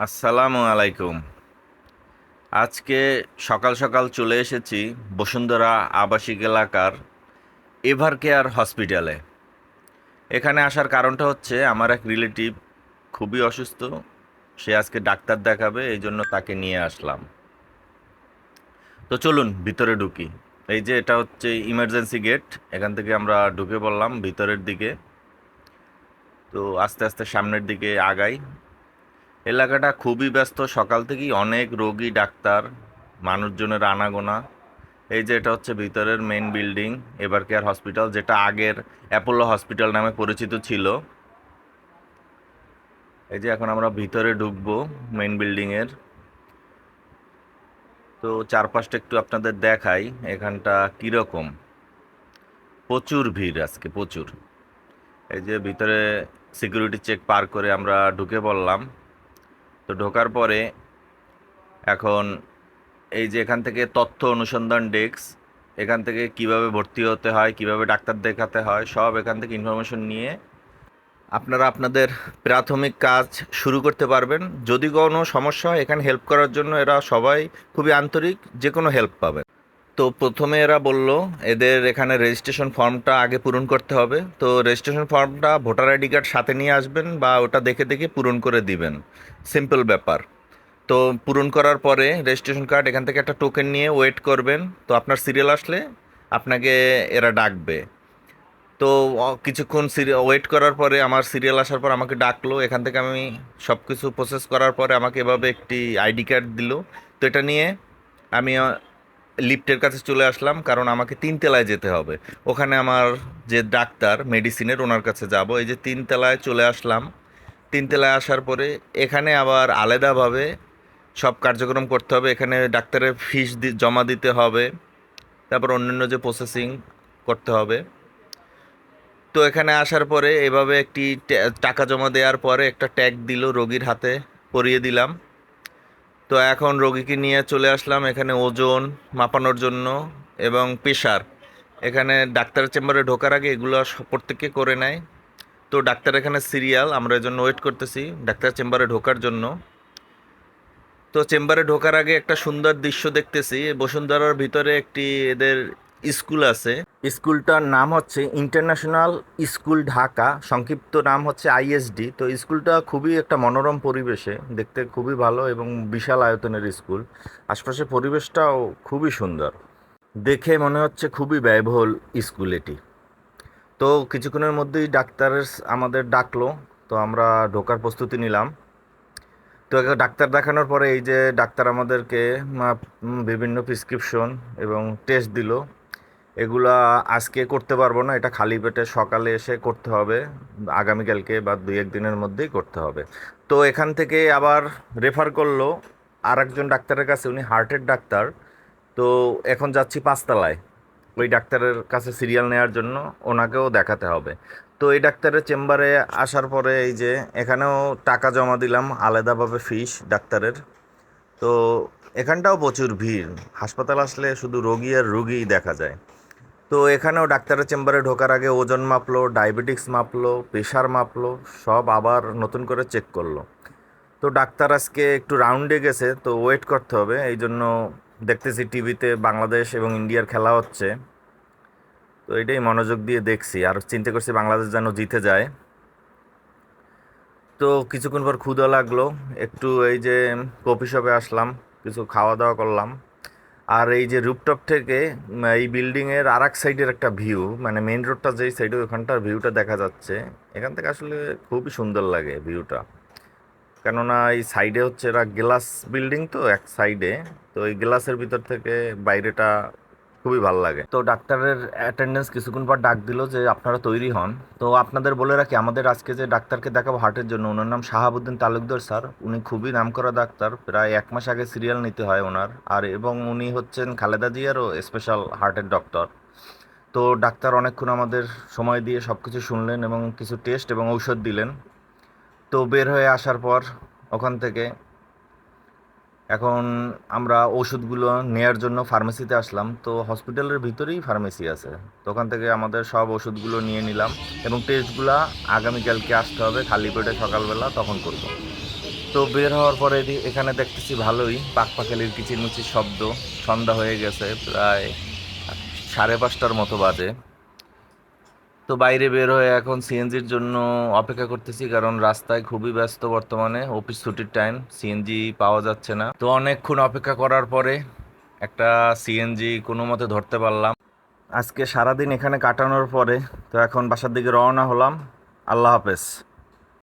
আসসালামু আলাইকুম। আজকে সকাল সকাল চলে এসেছি বসুন্ধরা আবাসিক এলাকার এভার কেয়ার হসপিটালে। এখানে আসার কারণটা হচ্ছে আমার এক রিলেটিভ খুবই অসুস্থ, সে আজকে ডাক্তার দেখাবে, এই জন্য তাকে নিয়ে আসলাম। তো চলুন, ভিতরে ঢুকি। এই যে এটা হচ্ছে ইমার্জেন্সি গেট এখান থেকে আমরা ঢুকে পড়লাম ভিতরের দিকে। তো আস্তে আস্তে সামনের দিকে আগাই। এলাকাটা খুবই ব্যস্ত। সকাল থেকেই অনেক রোগী, ডাক্তার, মানুষজনের আনাগোনা। এই যে এটা হচ্ছে ভিতরের মেন বিল্ডিং এবার কেয়ার হসপিটাল যেটা আগের অ্যাপোলো হসপিটাল নামে পরিচিত ছিল। এই যে এখন আমরা ভিতরে ঢুকবো মেন বিল্ডিংয়ের তো চারপাশটা একটু আপনাদের দেখাই, এখানটা কীরকম। প্রচুর ভিড় আজকে, প্রচুর। এই যে ভিতরে সিকিউরিটি চেক পার করে আমরা ঢুকে পড়লাম। তো ঢোকার পরে এখন এই যে এখান থেকে তথ্য অনুসন্ধান ডেস্ক, এখান থেকে কীভাবে ভর্তি হতে হয়, কীভাবে ডাক্তার দেখাতে হয়, সব এখান থেকে ইনফরমেশন নিয়ে আপনারা আপনাদের প্রাথমিক কাজ শুরু করতে পারবেন। যদি কোনো সমস্যা হয়, এখানে হেল্প করার জন্য এরা সবাই খুবই আন্তরিক, যে কোনো হেল্প পাবেন। তো প্রথমে এরা বলল, এদের এখানে রেজিস্ট্রেশন ফর্মটা আগে পূরণ করতে হবে। তো রেজিস্ট্রেশন ফর্মটা ভোটার আইডি কার্ড সাথে নিয়ে আসবেন বা ওটা দেখে দেখে পূরণ করে দিবেন। সিম্পল ব্যাপার। তো পূরণ করার পরে রেজিস্ট্রেশন কার্ড এখান থেকে একটা টোকেন নিয়ে ওয়েট করবেন। তো আপনার সিরিয়াল আসলে আপনাকে এরা ডাকবে। তো কিছুক্ষণ ওয়েট করার পরে আমার সিরিয়াল আসার পর আমাকে ডাকলো। এখান থেকে আমি সব কিছু প্রসেস করার পরে আমাকে এভাবে একটি আইডি কার্ড দিল। তো এটা নিয়ে আমি লিফটের কাছে চলে আসলাম, কারণ আমাকে তিন তলায় যেতে হবে। ওখানে আমার যে ডাক্তার মেডিসিনের ওনার কাছে যাব। এই যে তিন তলায় চলে আসলাম। তিন তলায় আসার পরে এখানে আবার আলাদাভাবে সব কার্যক্রম করতে হবে। এখানে ডাক্তারের ফিস জমা দিতে হবে। তারপর অন্যান্য যে প্রসেসিং করতে হবে। তো এখানে আসার পরে এভাবে একটি টাকা জমা দেওয়ার পরে একটা ট্যাগ দিল রোগীর হাতে, পরিয়ে দিলাম। তো এখন রোগীকে নিয়ে চলে আসলাম এখানে ওজন মাপানোর জন্য এবং প্রেশার। এখানে ডাক্তার চেম্বারে ঢোকার আগে এগুলো প্রত্যেকে করে নেয়। তো ডাক্তার এখানে সিরিয়াল, আমরা জন্য ওয়েট করতেছি ডাক্তার চেম্বারে ঢোকার জন্য। তো চেম্বারে ঢোকার আগে একটা সুন্দর দৃশ্য দেখতেছি। বসুন্ধরার ভিতরে একটি এদের স্কুল আছে। স্কুলটার নাম হচ্ছে ইন্টারন্যাশনাল স্কুল ঢাকা। সংক্ষিপ্ত নাম হচ্ছে আইএসডি। তো স্কুলটা খুবই একটা মনোরম পরিবেশে, দেখতে খুবই ভালো এবং বিশাল আয়তনের স্কুল। আশপাশের পরিবেশটাও খুবই সুন্দর। দেখে মনে হচ্ছে খুবই ব্যয়বহুল স্কুল এটি। তো কিছুক্ষণের মধ্যেই ডাক্তারের আমাদের ডাকলো। তো আমরা ঢোকার প্রস্তুতি নিলাম। তো ডাক্তার দেখানোর পরে এই যে ডাক্তার আমাদেরকে বিভিন্ন প্রেসক্রিপশন এবং টেস্ট দিল। এগুলা আজকে করতে পারব না, এটা খালি পেটে সকালে এসে করতে হবে। আগামীকালকে বা দুই এক দিনের মধ্যেই করতে হবে। তো এখান থেকে আবার রেফার করল আর একজন ডাক্তারের কাছে, উনি হার্টের ডাক্তার। তো এখন যাচ্ছি পাঁচতলায়। ওই ডাক্তারের কাছে সিরিয়াল নেওয়ার জন্য ওনাকেও দেখাতে হবে। তো এই ডাক্তারের চেম্বারে আসার পরে এই যে এখানেও টাকা জমা দিলাম, আলাদাভাবে ফিস ডাক্তারের। তো এখানটাও প্রচুর ভিড়। হাসপাতাল আসলে শুধু রোগী আর রোগী দেখা যায়। তো এখানেও ডাক্তারের চেম্বারে ঢোকার আগে ওজন মাপলো, ডায়াবেটিক্স মাপলো, প্রেশার মাপলো, সব আবার নতুন করে চেক করল। তো ডাক্তার আজকে একটু রাউন্ডে গেছে, তো ওয়েট করতে হবে। এই জন্য দেখতেছি টিভিতে বাংলাদেশ এবং ইন্ডিয়ার খেলা হচ্ছে। তো এটাই মনোযোগ দিয়ে দেখছি, আর চিন্তা করছি বাংলাদেশ যেন জিতে যায়। তো কিছুক্ষণ পর ক্ষুধা লাগল, একটু এই যে কফি শপে আসলাম, কিছু খাওয়া দাওয়া করলাম। আর এই যে রুপটপ থেকে এই বিল্ডিংয়ের আর এক সাইডের একটা ভিউ মানে মেইন রোডটা যেই সাইডে ওখানটার ভিউটা দেখা যাচ্ছে, এখান থেকে আসলে খুবই সুন্দর লাগে ভিউটা কেননা এই সাইডে হচ্ছে এরা গ্লাস বিল্ডিং তো, এক সাইডে তো এই গ্লাসের ভিতর থেকে বাইরেটা খুবই ভালো লাগে। তো ডাক্তারের অ্যাটেন্ডেন্স কিছুক্ষণ পর ডাক দিল যে, আপনারা তৈরি হন। তো আপনাদের বলে রাখি, আমাদের আজকে যে ডাক্তারকে দেখাবো হার্টের জন্য, ওনার নাম শাহাবুদ্দিন তালুকদার স্যার। উনি খুবই নামকরা ডাক্তার, প্রায় এক মাস আগে সিরিয়াল নিতে হয় ওনার। আর এবং উনি হচ্ছেন খালেদা জিয়ারও স্পেশাল হার্টের ডক্টর তো ডাক্তার অনেকক্ষণ আমাদের সময় দিয়ে সব কিছু শুনলেন এবং কিছু টেস্ট এবং ঔষধ দিলেন। তো বের হয়ে আসার পর ওখান থেকে এখন আমরা ওষুধগুলো নেয়ার জন্য ফার্মেসিতে আসলাম, তো হসপিটালের ভিতরেই ফার্মেসি আছে। তো ওখান থেকে আমাদের সব ওষুধগুলো নিয়ে নিলাম এবং টেস্টগুলো আগামীকালকে আসতে হবে, খালি পেটে সকালবেলা তখন করব। তো বের হওয়ার পরে এখানে দেখতেছি ভালোই পাক পাখালির কিচিরমিচির শব্দ, সন্ধ্যা হয়ে গেছে, প্রায় সাড়ে পাঁচটার মতো বাজে। তো বাইরে বের হয়ে এখন সিএনজির জন্য অপেক্ষা করতেছি, কারণ রাস্তায় খুবই ব্যস্ত বর্তমানে, অফিস ছুটির টাইম সিএনজি পাওয়া যাচ্ছে না। তো অনেকক্ষণ অপেক্ষা করার পরে একটা সিএনজি কোনো মতে ধরতে পারলাম। আজকে সারাদিন এখানে কাটানোর পরে তো এখন বাসার দিকে রওনা হলাম। আল্লাহ হাফেজ।